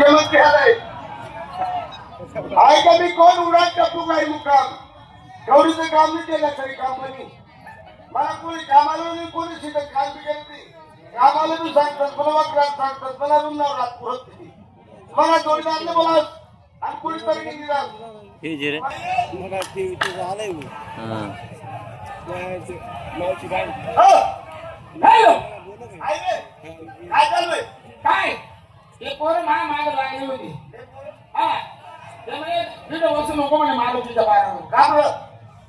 मुख्यमंत्री आलाय. आहे का मी कोण उडान टाकू काय मुकाम गौरीचं काम नाही केलं खरी कंपनी मला कोणी कामाला नाही कोणी शिकत काम बी करत नाही. कामाला बी सांगतात मला वक्रात सांगतात मला रुग्णावर रात पुरत नाही. मला जोडीदारने बोला आणि कोणी तरी नाही दिला हे जे रे. मला टीव्हीचं झालंय हो. हा. बाई. हो. काय चालू आहे काय? ते पोरं माझ्या मागे लागली होती. हा. त्यामुळे तिथं बसू नको म्हणे मारुतीच्या बाहेर का बरं?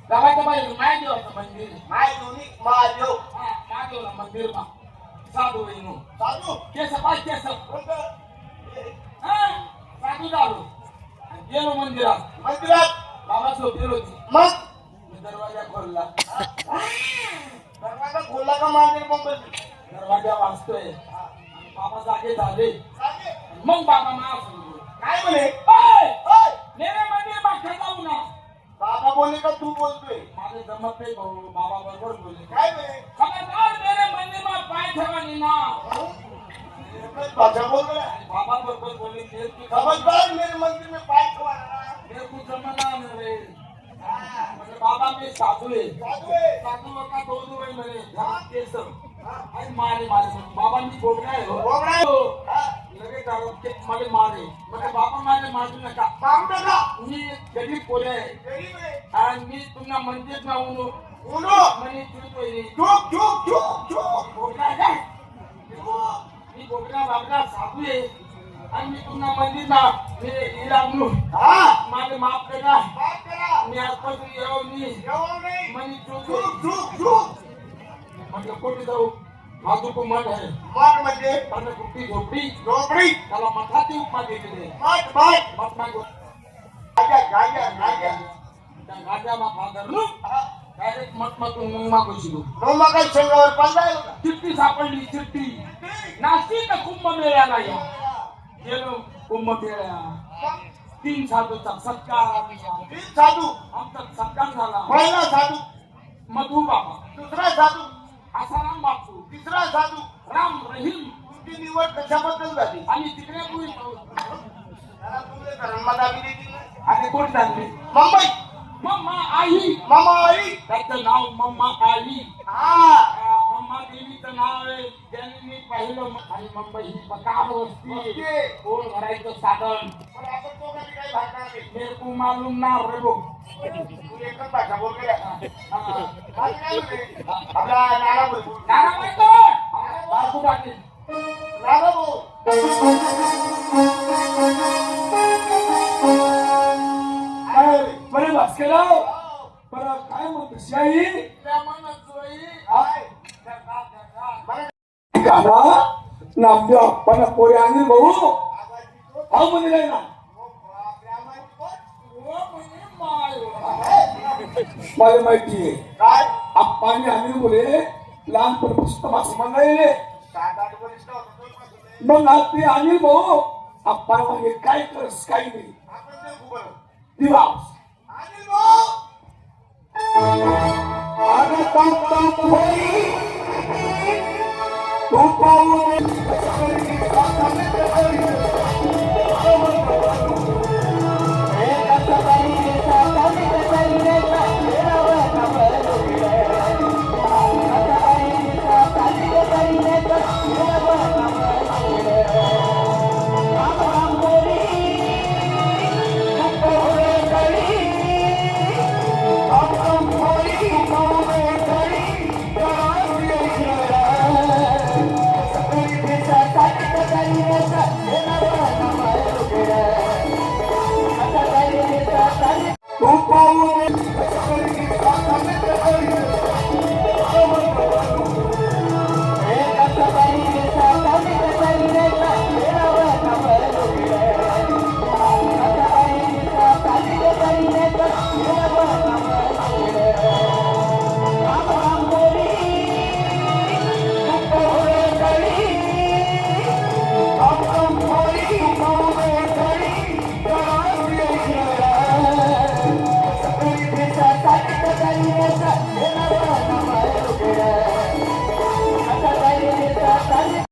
गावाच्या बाहेर होतं मंदिर माय दोन्ही महादेव हा मागे मंदिर मा साधू बहिणू साधू? केस पाय केस. कोणतं? हा. साधू झालो. गेलो मंदिरात. मंदिरात? बाबा झोपेल होती मग? मी दरवाजा खोलला. दरवाजा खोलला का मंदिर मुंबईत दरवाजा वाजतोय. आणि बाबा जागे झाले. मग बाबा सांगतो काय म्हणे? "ओय, ओय, मेरे मंदिर मागच्या जाऊ ना. बाबा बोलले का तू बोलतोय? माझे जमत नाही भाऊ बाबा बरोबर बोलले. काय म्हणे? खबरदार मेरे मंदिर में पाय ठेवानी ना भाषा बोल. बाबा बरोबर बोले मेरे की खबरदार मेरे मंदिर में पाय ठेवा ना. मेरे को जमना मेरे बाबा मी साधू आहे. साधू आहे. साधू दोन वय म्हणे. घरात केस. आणि मारे मारे म्हणे. बाबा मी बोबडा आहे हो. हो. लगेच घरात ते मला मारे म्हणजे बाबा माझे मारू नका मागतो का? मी गरीब पोरे आहे गरीब आहे. आणि मी तुम्हाला मंदिर ना उनो उनो. म्हणे चुकतोय चूक, चूक, चूक, चूक. बोबडा आहे काय चूक. मी बोबडा बाबडा साधू आहे आणि मी पुन्हा मंदिरला मी हिला म्हणून हा, माझे माफ करा माफ करा. मी आजपासून येऊ मी जेवण नाही. म्हणे चूक, चूक चूक, चूक. म्हटलं कुठे जाऊ माझं कुमार आहे मठ म्हणजे त्यानं कुठली झोपडी झोपडी. त्याला मठाची उपमा दिलेली आहे. मठ मठ. मठ मागो गाग्या गाग्या गाग्या त्या गाजामा फादर हा. डायरेक्ट मठ मग मग काही शेंगावर बांधायला का? चिठ्ठी सापडली चिठ्ठी. नाशिक कुंभमेळ्याला या. गेलो कुंभमेळ्या मग तीन साधूचा सत्कार तीन साधू. आमचा सत्कार झाला. पहिला साधू. मधू बाबा. दुसरा साधू. आसाराम बापू. तिसरा साधू राम रहीम तुमची निवड कशाबद्दल झाली? आणि तिकडे. आणि कोण झाली मुंबई मम्मा आई! मामा आई! त्याचं नाव मम्मा आई हा. मम्मा देवीचं नाव आहे. ज्यांनी मी पाहिलं आणि मुंबई ही पकार वस्ती. कोण भरायचं साधन? पण आपण काही भागणार नाही. मालूम ना रेबो काय म्हणतो बरे भास्करराव काय म्हणतो शाही नामदेव आपण पोरे आणली भाऊ. हा म्हणजे ना. मला माहिती आहे. काय? आप्पाने आणली बोले लहानपणापासून तमाशा मंगायले. मग आज ते अनिल भाऊ आप्पा मागे काय करस काही नाही. आपण ते